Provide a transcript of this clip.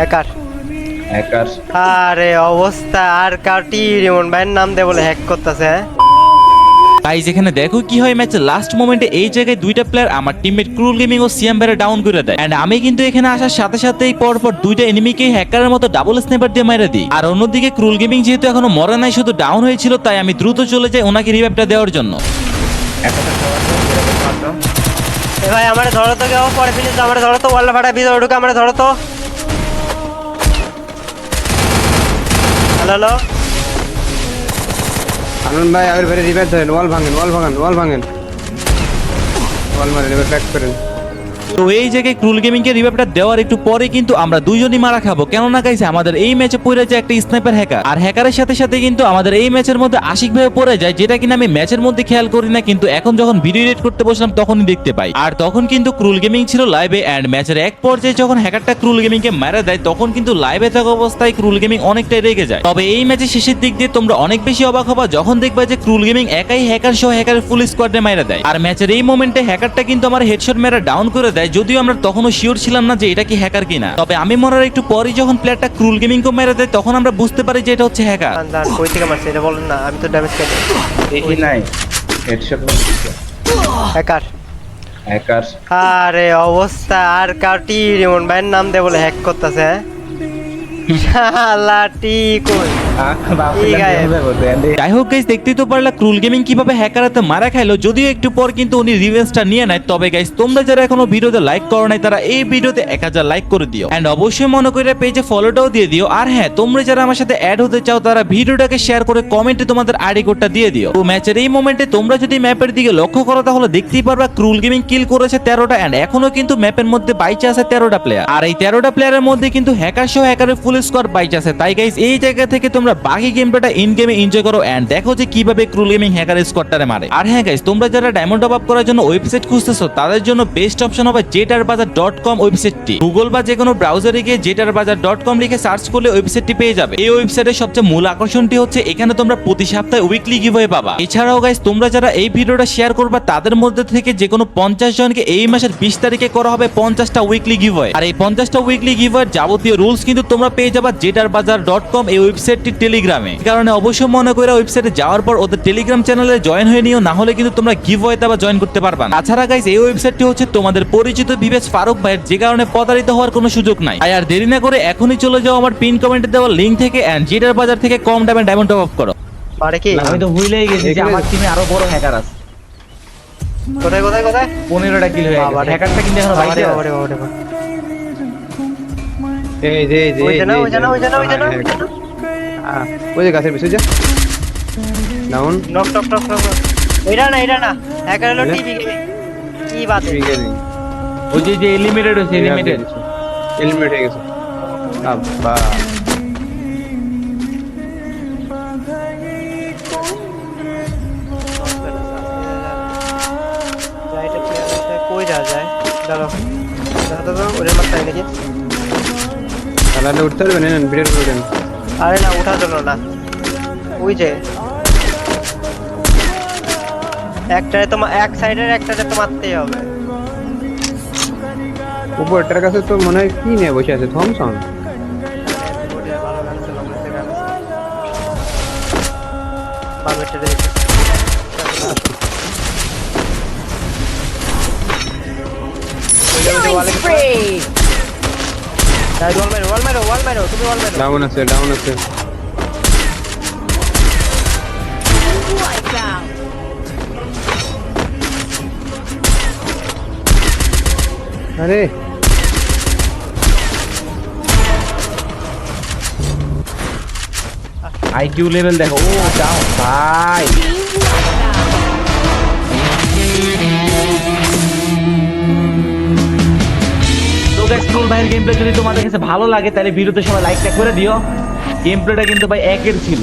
Hacker. Hacker. আরে অবস্থা আর কাটি রিমন ভাইয়ের নাম দিয়ে বলে হ্যাক করতেছে হ্যাঁ? গাইজ এখানে দেখো কি হয় ম্যাচের লাস্ট মোমেন্টে এই জায়গায় দুইটা প্লেয়ার আমার টিমমেট ক্রুল গেমিং ও সিএম বেড়ে ডাউন করে দেয়। এন্ড আমি কিন্তু এখানে আসার সাথে সাথেই পর পর দুইটা এনিমিকে হ্যাকারের মতো ডাবল স্নাইপার দিয়ে মেরে দিই। আর অন্যদিকে ক্রুল গেমিং যেহেতু এখনও মরে নাই শুধু ডাউন হয়েছিল তাই আমি দ্রুত চলে যাই ওনাকে রিভাইভটা দেওয়ার জন্য। ভাই আমার ধরো তো কেউ পরে ফিনিস আমার ধরো তো ওয়াল্লা ফাটা ভিতরে ঢুকে আমার ধরো তো। হ্যালো আনন্দ ভাই আবার ফেরে রিভাইভ ধরেন ওয়াল ভাঙেন ওয়াল ভাঙেন ওয়াল ভাঙেন। ওয়াল মারেন, এবার ব্যাক করেন। তো এই জায়গায় ক্রুল গেমিং কে রিভাইভটা দেওয়ার একটু পরে কিন্তু আমরা দুইজনই মারা খাব। কেননা গাইছে আমাদের এই ম্যাচে পড়ে যায় একটা স্নাইপার হ্যাকার আর হ্যাকারের সাথে সাথে কিন্তু আমাদের এই ম্যাচের মধ্যে আশিক ভাবে পড়ে যায়, যেটা কিনা আমি ম্যাচের মধ্যে খেয়াল করি না, কিন্তু এখন যখন ভিডিও এডিট করতে বসলাম তখনই দেখতে পাই। আর তখন কিন্তু ক্রুল গেমিং ছিল লাইভে এন্ড ম্যাচের এক পর্যায়ে যখন হ্যাকারটা ক্রুল গেমিং কে মারা দেয়, তখন কিন্তু লাইভে থাকা অবস্থায় ক্রুল গেমিং অনেকটাই রেগে যায়। তবে এই ম্যাচের শেষের দিক দিয়ে তোমরা অনেক বেশি অবাক হবা যখন দেখবা যে ক্রুল গেমিং একাই হ্যাকার সহ হ্যাকারের ফুল স্কোয়াডে মারা দেয়। আর ম্যাচের এই মোমেন্টে হ্যাকারটা কিন্তু আমার হেডশট মেরা ডাউন করে দেয়। যদিও আমরা তখনও শিওর ছিলাম না যে এটা কি হ্যাকার কিনা। তবে আমি মরার একটু পরই যখন প্লেয়ারটা ক্রুল গেমিং কে মেরে দেয় তখন আমরা বুঝতে পারি যে এটা হচ্ছে হ্যাকার কই থেকে মারছে? এটা বলেন না আমি তো ড্যামেজ খাই দেখি নাই। হেডশট হ্যাকার হ্যাকার আরে অবস্থা আর কাটি রিমন ভাইয়ের নাম দিয়ে বলে হ্যাক করতেছে হ্যাঁ? শালা ঠিক কই। যাই হোক গাইস দেখতেই তো পারলা ক্রুল গেমিং কীভাবে হ্যাকারাতে মারা খাইলো যদিও একটু পর কিন্তু উনি রিভেঞ্জটা নিয়ে নেয়। তবে গাইস তোমরা যারা এখনও ভিডিওতে লাইক করো নাই তারা এই ভিডিওতে এক হাজার লাইক করে দিও। এন্ড অবশ্যই মনে করে পেজে ফলোটাও দিয়ে দিও। আর হ্যাঁ তোমরা যারা আমার সাথে অ্যাড হতে চাও তারা ভিডিওটাকে শেয়ার করে কমেন্টে তোমাদের আইডি কোডটা দিয়ে দিও। তো ম্যাচের এই মোমেন্টে তোমরা যদি ম্যাপের দিকে লক্ষ্য করো তাহলে দেখতেই পারবা ক্রুল গেমিং কিল করেছে তেরোটা এন্ড এখনও কিন্তু ম্যাপের মধ্যে বাইচে আছে তেরোটা প্লেয়ার আর এই তেরোটা প্লেয়ারের মধ্যে কিন্তু হ্যাকার সহ হ্যাকারের ফুল স্কোয়াড বাইচ আছে। তাই গাইস এই জায়গা থেকে তোমরা বাকি গেমটা ইন গেমে এনজয় করো এন্ড দেখো যে কীভাবে ক্রুল গেমিং হ্যাকার স্কোয়াডটারে মারে। আর হ্যাঁ গাইস তোমরা যারা ডায়মন্ড টপ আপ করার জন্য ওয়েবসাইট খুঁজতেছো, তাদের জন্য বেস্ট অপশন হবে জেটার বাজার ডট কম ওয়েবসাইটটি গুগল বা যে কোনো ব্রাউজারে গিয়ে জেটার বাজার ডট কম লিখে সার্চ করলে ওয়েবসাইটটি পেয়ে যাবে। এই ওয়েবসাইটের সবচেয়ে মূল আকর্ষণটি হচ্ছে এখানে তোমরা প্রতি সপ্তাহে উইকলি গিভওয়ে পাবা। এছাড়াও গাইস তোমরা যারা এই ভিডিওটা শেয়ার করবা, তাদের মধ্যে থেকে যে কোনো পঞ্চাশ জনকে এই মাসের বিশ তারিখে করা হবে পঞ্চাশটা উইকলি গিভওয়ে আর এই পঞ্চাশটা উইকলি গিভওয়ের যাবতীয় রুলস কিন্তু তোমরা পেয়ে যাবা জেটার বাজার ডট কম এই ওয়েবসাইটটি টেলিগ্রামে। কারণে অবশ্যই মনে করে ওয়েবসাইটে যাওয়ার পর ওদের টেলিগ্রাম চ্যানেলে জয়েন হয়ে নিও না হলে কিন্তু তোমরা গিভওয়েতে আবার জয়েন করতে পারবা না। তাছাড়া গাইস এই ওয়েবসাইটটি হচ্ছে তোমাদের পরিচিত বিবেশ ফারুক ভাইয়ের যে কারণে প্রতারিত হওয়ার কোনো সুযোগ নাই। আর দেরি না করে এখনই চলে যাও আমার পিন কমেন্টে দেওয়া লিঙ্ক থেকে এন্ড জিটার বাজার থেকে কম দামে ডায়মন্ড টপ আপ করো। পারে কি? আমি তো ভুলেই গেছি যে আমার টিমে আরও বড় হ্যাকার আছে। কোথায় কোথায় কোথায়? পনেরোটা কিল হয়ে। গেছে। হ্যাকারটা কিন্তু এখনও বাইরে বাবারে, আছে। এই যে এই যে ওই এই যে না, ওই যে না, ওই যে না, ওই যে না, ওই যে ওই যে গাছের পিছু যা। ডাউন নক টক টক টক টক। এটা না এটা না। হ্যাকার হলো? টিভি গেমিং কি বাত ঠিক আছে ওই যে যে এলিমিটেড হয়েছে এলিমিটেড এলিমিনেট হয়ে গেছে। আব্বা কই যায়? দাঁড়াও। দাঁড়াও ওরে মারতে নাকি তাহলে উঠতে পারবেন নেন ভিডিও করে দেন আরে না ওঠার জন্য না। ওই যে। একটারে তো এক সাইডের একটাতে তো মারতেই হবে। উপরটার কাছে তো মনে হয় কি নিয়ে বসে আছে থমসন? ভালো গান wall মারো, wall মারো, wall মারো, তুমি wall মারো। ডাউন আছে ডাউন আছে আরে আইকিউ লেভেল দেখো ও যাও ভাই গাইস ভাইয়ের গেম প্লে যদি তোমাদের কাছে ভালো লাগে, তাহলে ভিডিওতে সবাই লাইকটা করে দিও। গেম প্লেটা কিন্তু ভাই একের ছিল।